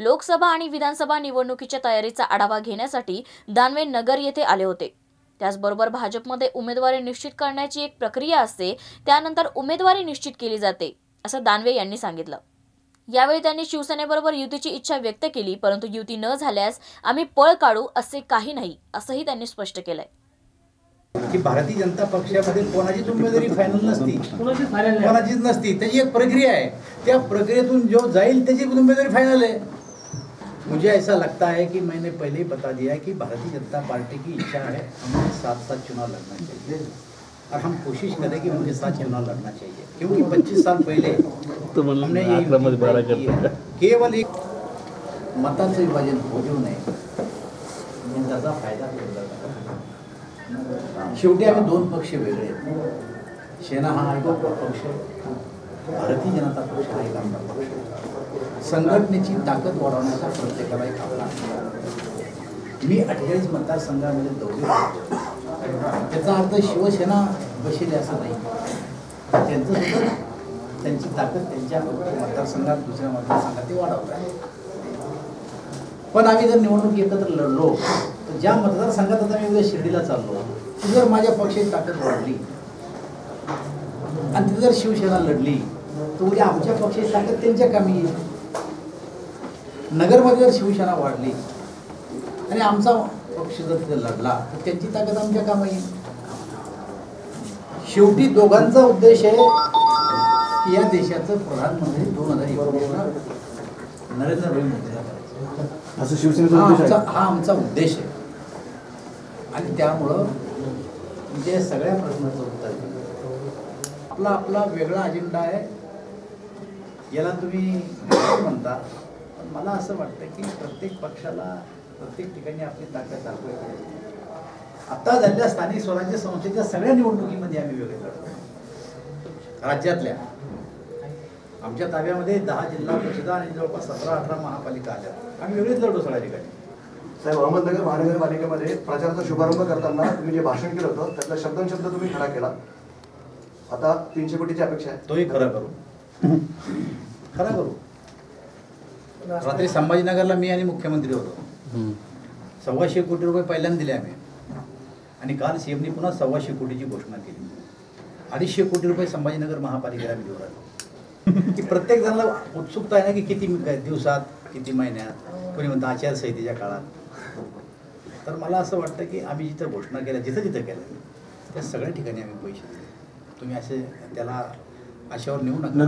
लोकसभा आणि विधानसभा निवडणुकीच्या तयारीचा आढावा घेण्यासाठी दानवे नगर येथे आले होते. त्याचबरोबर भाजपमध्ये उमेदवारी निश्चित करण्याची एक प्रक्रिया असते त्यानंतर उमेदवारी निश्चित केली जाते असं दानवे यांनी सांगितलं. यावेळी त्यांनी शिवसेनेबरोबर युतीची इच्छा व्यक्त केली परंतु युती न झाल्यास आम्ही पळ काढू असे काही नाही असंही त्यांनी स्पष्ट केलंय. की भारतीय जनता पक्षामध्ये कोणाचीच उमेदवारी फायनल नसती. कोणाचीच नसती. त्याची एक प्रक्रिया आहे. त्या प्रक्रियेतून जो जाईल त्याची उमेदवारी फायनल आहे. मुझे ऐसा लगता है कि मैंने पहले ही बता दिया है कि भारतीय जनता पार्टी की इच्छा है हमें साथ साथ चुनाव लड़ना चाहिए और हम कोशिश करें कि उनके साथ चुनाव लड़ना चाहिए। क्योंकि 25 साल पहले तो हमने ये. केवल एक मताचं विभाजन होऊ नये आणि त्याचा फ़ायदा शेवटी आम्ही दोन पक्ष वेगळे सेना हा एक पक्ष। भारतीय जनता पक्ष हा एक आमचा पक्ष संघटनेची ताकद वाढवण्याचा प्रत्येकाला एक आपला मी अठ्ठेचाळीस मतदारसंघामध्ये दौरे त्याचा अर्थ शिवसेना बसेल असं नाही. त्यांचं सुद्धा त्यांची ताकद त्यांच्या मतदारसंघात दुसऱ्या मतदारसंघात ते वाढवत आहे पण आम्ही जर निवडणूक एकत्र लढलो तर ज्या मतदारसंघात आता मी उद्या शिर्डीला चाललो ती जर माझ्या पक्षाची ताकद वाढली आणि तिथे जर शिवसेना लढली तर उद्या आमच्या पक्षाची ताकद त्यांच्या कामी येईल. नगरमध्ये जर शिवसेना वाढली आणि आमचा पक्ष जर तिथे लढला तर त्यांची ताकद आमच्या कामा येईल. शेवटी दोघांचा उद्देश आहे की या देशाचं प्रधानमंत्री दोन हजार एकोणीसला नरेंद्र भाई करायचं. असं शिवसेनेचा हा आमचा हा उद्देश आहे. आणि त्यामुळं म्हणजे सगळ्या प्रश्नाचं उत्तर. आपला आपला वेगळा अजेंडा आहे. याला तुम्ही म्हणता. पण मला असं वाटतं की प्रत्येक पक्षाला प्रत्येक ठिकाणी आपली ताकद पाहिजे आता झालेल्या स्थानिक स्वराज्य संस्थेच्या सगळ्या निवडणुकीमध्ये आम्ही वेगळे लढतो राज्यातल्या. आमच्या ताब्यामध्ये दहा जिल्हा परिषदा आणि जवळपास सतरा अठरा महापालिका आल्या. आम्ही वेगळेच लढतो सगळ्या ठिकाणी. साहेब अहमदनगर महानगरपालिकेमध्ये प्रचाराचा शुभारंभ करताना तुम्ही जे भाषण केलं होतं त्यातला शब्दशब्द तुम्ही खडा केला. आता तीनशे कोटीची अपेक्षा आहे. तोही खरा करू. खरा करू. रात्री संभाजीनगरला मी आणि मुख्यमंत्री होतो. सव्वाशे कोटी रुपये पहिल्यांदा दिले आम्ही. आणि काल सीएमनी पुन्हा सव्वाशे कोटीची घोषणा केली. अडीचशे कोटी रुपये संभाजीनगर महापालिकेला मी देऊ की प्रत्येक जणाला उत्सुकता आहे ना की किती दिवसात किती महिन्यात कोणी म्हणतं आचारसंहितेच्या काळात. तर मला असं वाटतं की आम्ही जिथं घोषणा केल्या जिथं जिथं केल्या त्या सगळ्या ठिकाणी आम्ही पैसे दिले. तुम्ही असे त्याला अशावर नेऊ नका.